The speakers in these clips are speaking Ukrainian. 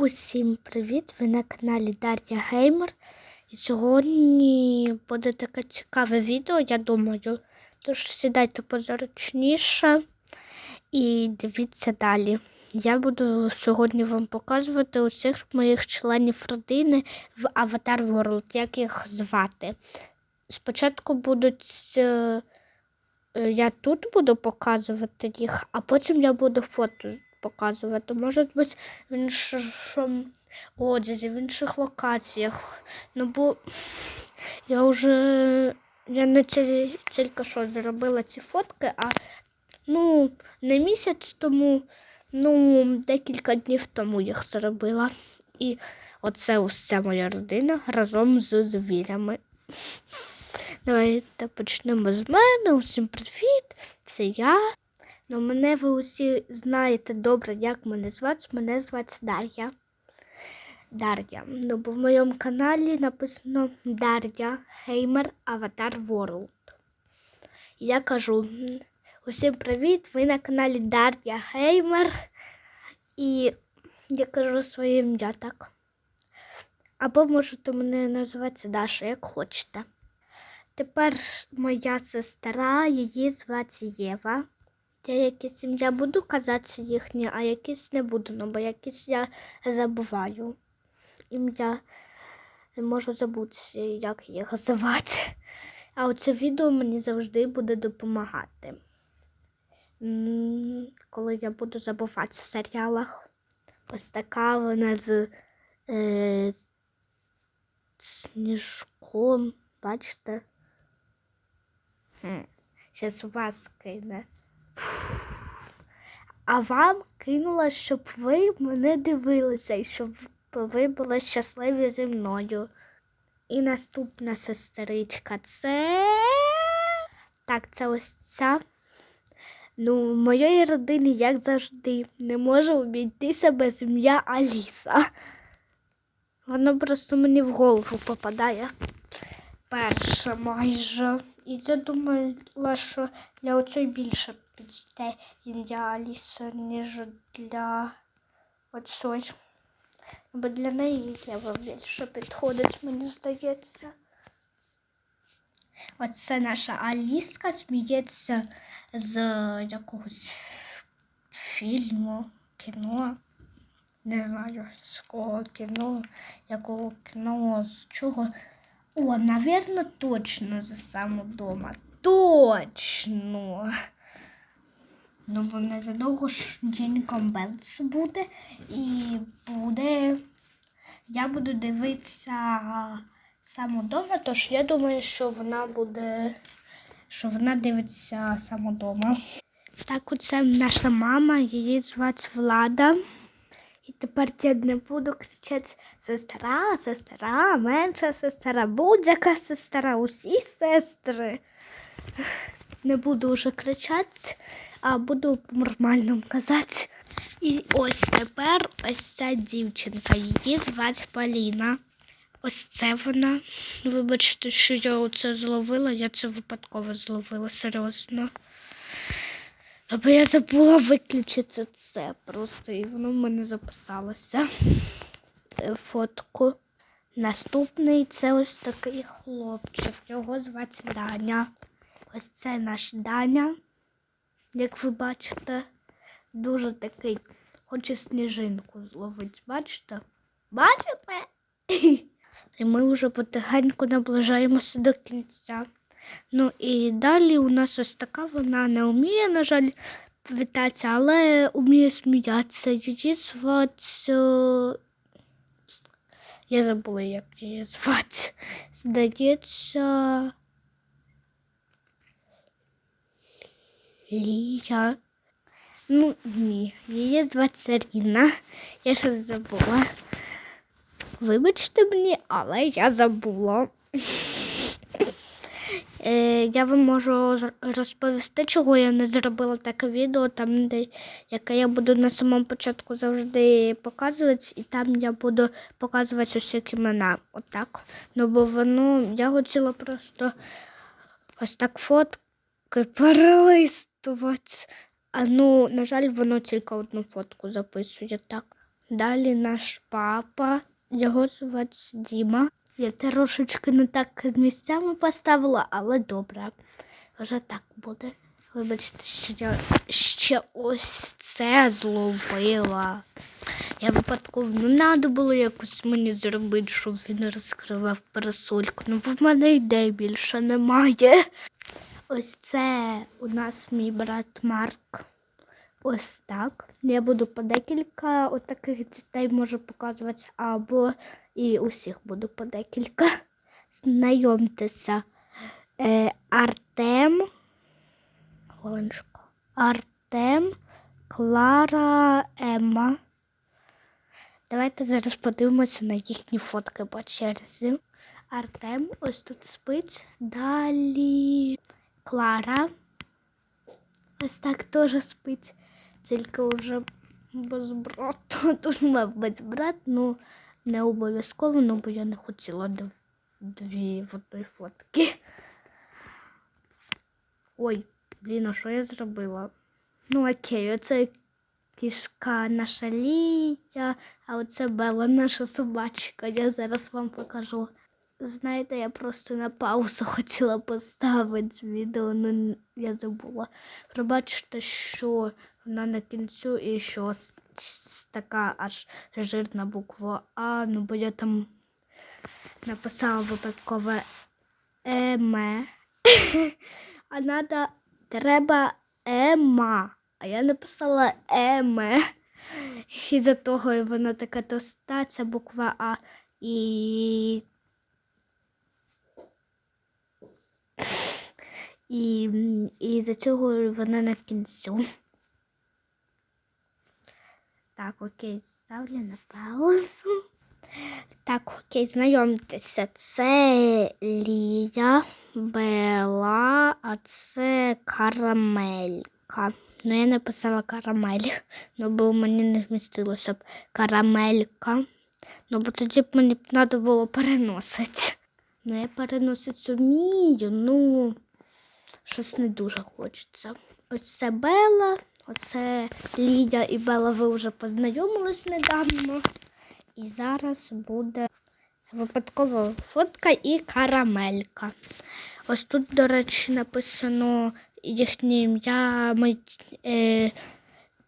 Усім привіт! Ви на каналі Дар'я Геймер. І сьогодні буде таке цікаве відео, я думаю. Тож сідайте позручніше і дивіться далі. Я буду сьогодні вам показувати усіх моїх членів родини в Avatar World, як їх звати. Спочатку будуть. е, Я тут буду показувати їх, а потім я буду фото показувати. Може бути в іншому одязі, в інших локаціях. Ну бо я вже я не тільки що зробила ці фотки, а ну, не місяць тому, ну, декілька днів тому їх зробила. І оце уся моя родина разом з звірями. Давайте почнемо з мене. Усім привіт! Це я. Ну, мене ви усі знаєте добре, як мене звати. Мене звати Дар'я. Дар'я. Ну, бо в моєму каналі написано Дар'я Геймер Аватар. І я кажу: усім привіт! Ви на каналі Дар'я Геймер. І я кажу своє ім'я так. Або можете мене називати Даша, як хочете. Тепер моя сестра, її звати Єва. Я якісь ім'я буду казати їхні, а якісь не буду, ну, бо якісь я забуваю. Ім'я можу забути, як їх звати. А оце відео мені завжди буде допомагати. Коли я буду забувати в серіалах. Ось така вона з е, сніжком, бачите? Зараз вас кине. А вам кинула, щоб ви мене дивилися і щоб ви були щасливі зі мною. І наступна сестричка це. Так, це ось ця. Ну, в моєї родини, як завжди, не може обійтися без ім'я Аліса. Воно просто мені в голову попадає. Перше майже. І я думала, що для оцей більше підійде ім'я Аліса, ніж для оцей. Бо для неї Єва більше підходить, мені здається. Оце наша Аліска сміється з якогось фільму, кіно. Не знаю, з кого кіно, якого кіно, з чого. О, навірно, точно за самодома. Точно. Ну, бо незадовго ж Дженком Белс буде і буде. Я буду дивитися самодома, тож я думаю, що вона буде, що вона дивиться самодома. Так, оце наша мама, її звати Влада. І тепер я не буду кричати сестра, сестра, менша сестра, будь-яка сестра, усі сестри. Не буду вже кричати, а буду по-нормальному казати. І ось тепер ось ця дівчинка, її звати Поліна. Ось це вона. Вибачте, що я це зловила, я це випадково зловила, серйозно. Або я забула виключити це просто, і воно в мене записалося. Е, Фотку. Наступний це ось такий хлопчик. Його звати Даня. Ось це наш Даня, як ви бачите, дуже такий, хоче сніжинку зловити. Бачите? Бачите? І ми вже потихеньку наближаємося до кінця. Ну і далі у нас ось така вона не вміє, на жаль, вітатися, але вміє сміятися. Її звати. Я забула, як її звати. Здається. Лія. Ну, ні, її звати Саріна. Я щось забула. Вибачте мені, але я забула. Е, я вам можу розповісти, чого я не зробила таке відео, там, де, яке я буду на самому початку завжди показувати, і там я буду показувати усі імена. Отак. Ну, бо воно, я хотіла просто ось так фотки перелистувати. А ну, на жаль, воно тільки одну фотку записує так. Далі наш папа, його звати Діма. Я трошечки не так місцями поставила, але добре. Вже так буде. Вибачте, що я ще ось це зловила. Я випадково не треба було якось мені зробити, щоб він розкривав парасольку. Ну, бо в мене ідей більше немає. Ось це у нас мій брат Марк. Ось так. Я буду по декілька отаких дітей можу показувати, або і усіх буду по декілька. Знайомтеся. Е, Артем. Хвилиночку. Артем, Клара, Емма. Давайте зараз подивимося на їхні фотки по черзі. Артем ось тут спить. Далі Клара. Ось так теж спить. Тільки вже без брата. Тут мабуть брат, ну не обов'язково, ну бо я не хотіла дв- дві в одній фотки. Ой, блін, а що я зробила? Ну окей, оце кішка наша Лія, а оце Бела наша собачка. Я зараз вам покажу. Знаєте, я просто на паузу хотіла поставити відео, ну я забула. Пробачте, що вона на кінцю і що така аж жирна буква А, ну бо я там написала випадкове еме. А надо, треба ема. А я написала еме. І за того вона така тоста, ця буква А. І І, і за цього вона на кінцю. Так, окей, ставлю на паузу. Так, окей, знайомтеся. Це Лія, Бела, а це карамелька. Ну, я написала карамель, ну бо мені не вмістилося б карамелька. Ну, бо тоді б мені треба було переносити. Ну, я переносити вмію, ну щось не дуже хочеться. Ось це Бела, оце Лідя і Бела, ви вже познайомились недавно. І зараз буде випадкова фотка і карамелька. Ось тут, до речі, написано їхнє ім'я е,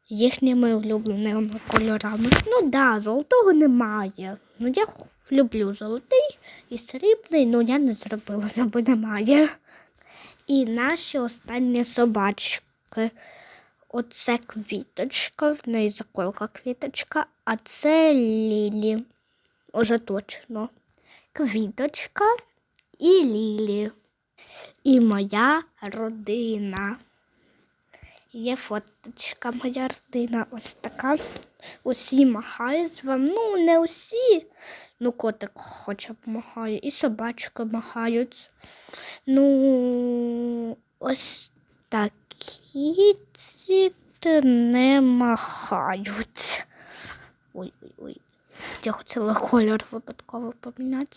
їхніми улюбленими кольорами. Ну так, да, золотого немає. Ну, я люблю золотий і срібний, ну я не зробила, бо немає. І наші останні собачки. Оце квіточка, в неї заколка квіточка, а це Лілі. Уже точно. Квіточка і Лілі. І моя родина. Є фоточка, моя родина ось така. Усі махають вам. Ну, не усі. Ну, котик хоча б махає, і собачки махають. Ну, ось такі діти не махають. Ой-ой-ой. Я хотіла кольор випадково поміняти.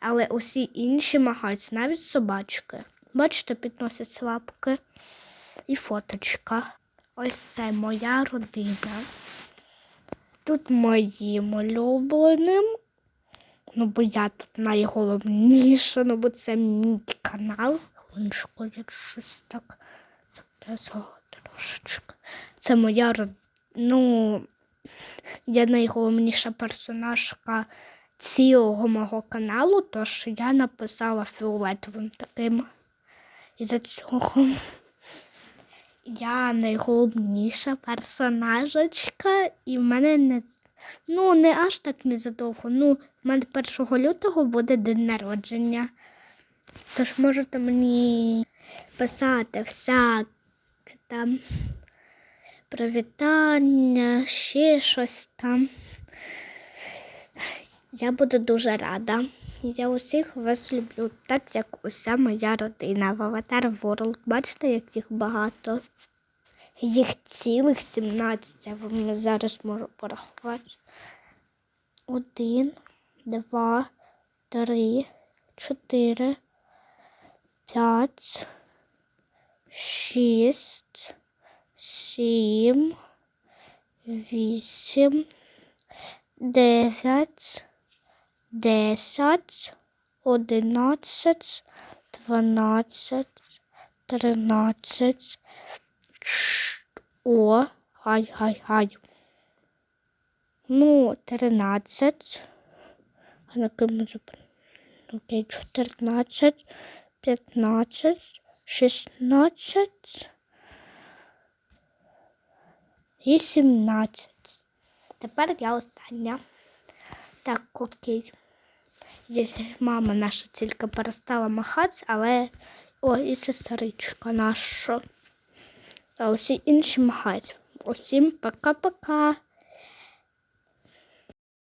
Але усі інші махають, навіть собачки. Бачите, підносять лапки і фоточка. Ось це моя родина. Тут моїм улюбленим. Ну, бо я тут найголовніша, ну бо це мій канал. Хвилиночку, я щось так трошечки. Це моя. Ну, я найголовніша персонажка цілого мого каналу, тож я написала фіолетовим таким. І за цього я найголовніша персонажечка, і в мене не ну не аж так незадовго. Ну, в мене 1 лютого буде день народження. Тож можете мені писати всяке там привітання, ще щось там. Я буду дуже рада. Я усіх вас люблю, так як уся моя родина в Аватар World. Бачите, як їх багато. Їх цілих 17, я вам зараз можу порахувати. Один, два, три, чотири, п'ять, шість, сім, вісім, дев'ять, десять, одинадцять, дванадцять, тринадцять. О, гай, гай, гай. Ну, тринадцять. А на ким? Окей, чотирнадцять, п'ятнадцять, шістнадцять і сімнадцять. Тепер я остання. Так, окей. Десь мама наша тільки перестала махати, але о, і сестричка наша. А усі інші махають. Усім пока-пока.